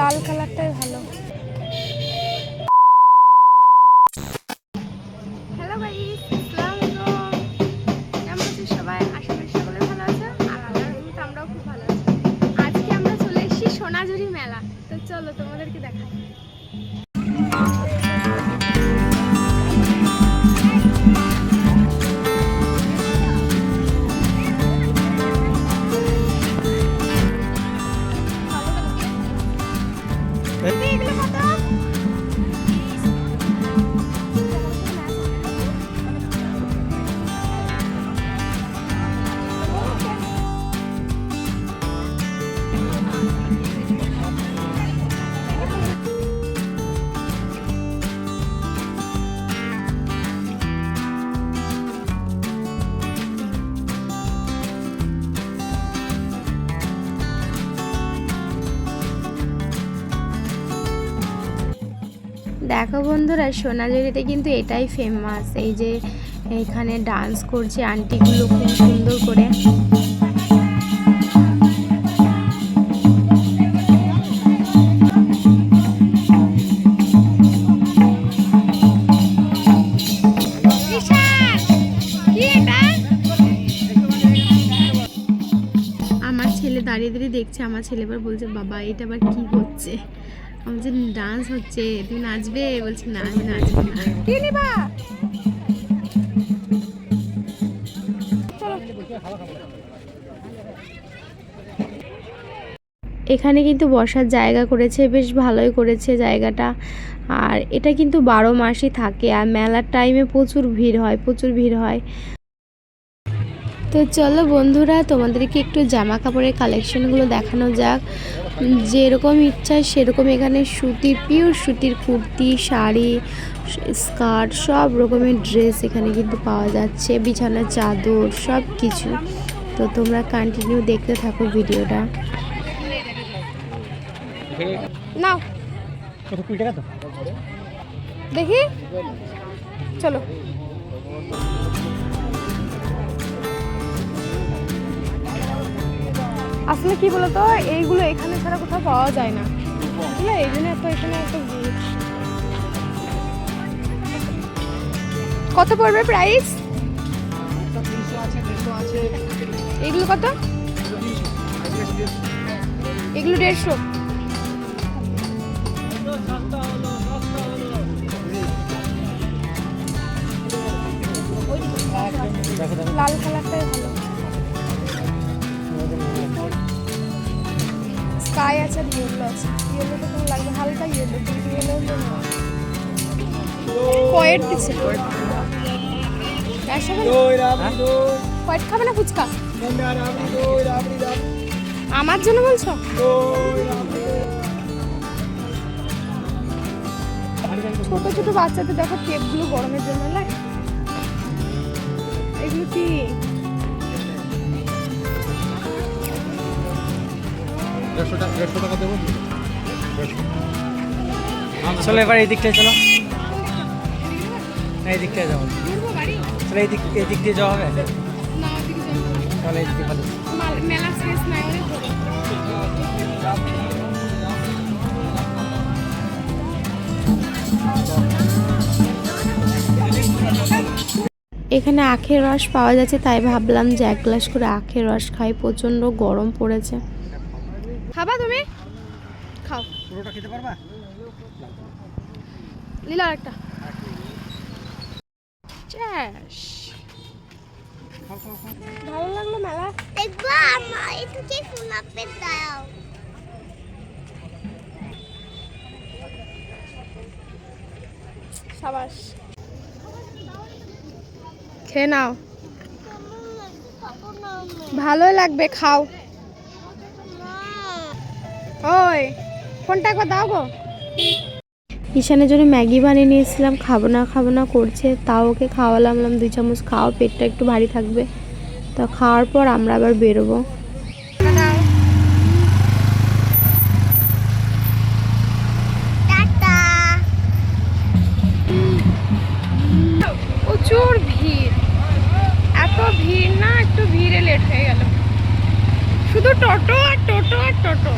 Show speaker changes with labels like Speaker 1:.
Speaker 1: লাল
Speaker 2: কালারটাই ভালো। হ্যালো আলাইকুম কেমন আছো সবাই? ভালো আছো আর আল্লাহর রহমতে আমরাও খুব ভালো আছি। আজকে আমরা চলে এসেছি সোনাঝুরি মেলা। তো চলো তোমাদেরকে দেখাই।
Speaker 3: দেখো বন্ধুরা, সোনাঝুরিতে কিন্তু এটাই ফেমাস এই যে এখানে ডান্স করছে আন্টিগুলো খুব সুন্দর করে। আমার ছেলে দাঁড়িয়ে দাঁড়িয়ে দেখছে, আমার ছেলে এবার বলছে, বাবা, এটা আবার কি হচ্ছে যে ডান্স হচ্ছে তুমি নাচবে বলছে না আমি নাচবো না
Speaker 2: কি নিবা
Speaker 3: এখানে কিন্তু বসার জায়গা করেছে বেশ ভালোই করেছে জায়গাটা। আর এটা কিন্তু বারো মাসই থাকে আর মেলার টাইমে প্রচুর ভিড় হয় প্রচুর ভিড় হয়। তো চলো বন্ধুরা, তোমাদেরকে একটু জামা কাপড়ের কালেকশনগুলো দেখানো যাক। যেরকম ইচ্ছা সেরকম এখানে সুতির পিওর সুতির কুর্তি, শাড়ি স্কার্ট সব রকমের ড্রেস এখানে কিন্তু পাওয়া যাচ্ছে। বিছানার চাদর, সব কিছু। তো তোমরা কন্টিনিউ দেখতে থাকো ভিডিওটা।
Speaker 2: দেখি। চলো। আসলে কি বলতো, এইগুলো এখানে ছাড়া কোথাও পাওয়া যায় না। এই জন্য তো এখানে ভিড়। কত পড়বে প্রাইস এগুলো কত? এগুলো দেড়শো। লাল কালারটাই স্কাই আছে আর ইয়েলো আছে। ইয়েলোটা তোমার লাগবে হালকা ইয়েলো কিন্তু ইয়েলো হলো না। কয়েট দিচ্ছে কয়েট খাবে না ফুচকা? আমার জন্য বলছো? ছোট ছোট বাচ্চাদের দেখো কেকগুলো গরমের জন্য না? এগুলো কি?
Speaker 1: দেড়শো টাকা দেড়শো টাকা দেবো। চলো এবার এই দিকটায় চলো। এই দিকটায় যাব চলো এই দিক এই দিক দিয়ে যাওয়া হবে। তাহলে এই দিকে ভালো
Speaker 2: মেলা শেষ নাই
Speaker 3: এখানে আখের রস পাওয়া যাচ্ছে তাই ভাবলাম যে এক গ্লাস করে আখের রস খাই। প্রচণ্ড গরম পড়েছে।
Speaker 2: খাবা তুমি? খাও। পুরোটা
Speaker 1: খেতে পারবা?
Speaker 2: লীলা একটা। ভালো লাগল মেলা? দেখব আমার একটু কি শোনাতে দাও। সাবাস। খেয়ে নাও। ভালোই লাগবে খাও। ওই ফোনটা একবার দাও গো।
Speaker 3: ঈশানের জন্য ম্যাগি বানিয়ে নিয়েছিলাম খাব না খাব না করছে তাও ওকে খাওয়ালাম দুই চামচ খাওয়া পেটটা একটু ভারী থাকবে। তো খাওয়ার পর আমরা আবার বেরোবো।
Speaker 2: প্রচুর ভিড়। এত ভিড় না একটু ভিড়ে লেট হয়ে গেল। শুধু টোটো আর টোটো আর টোটো।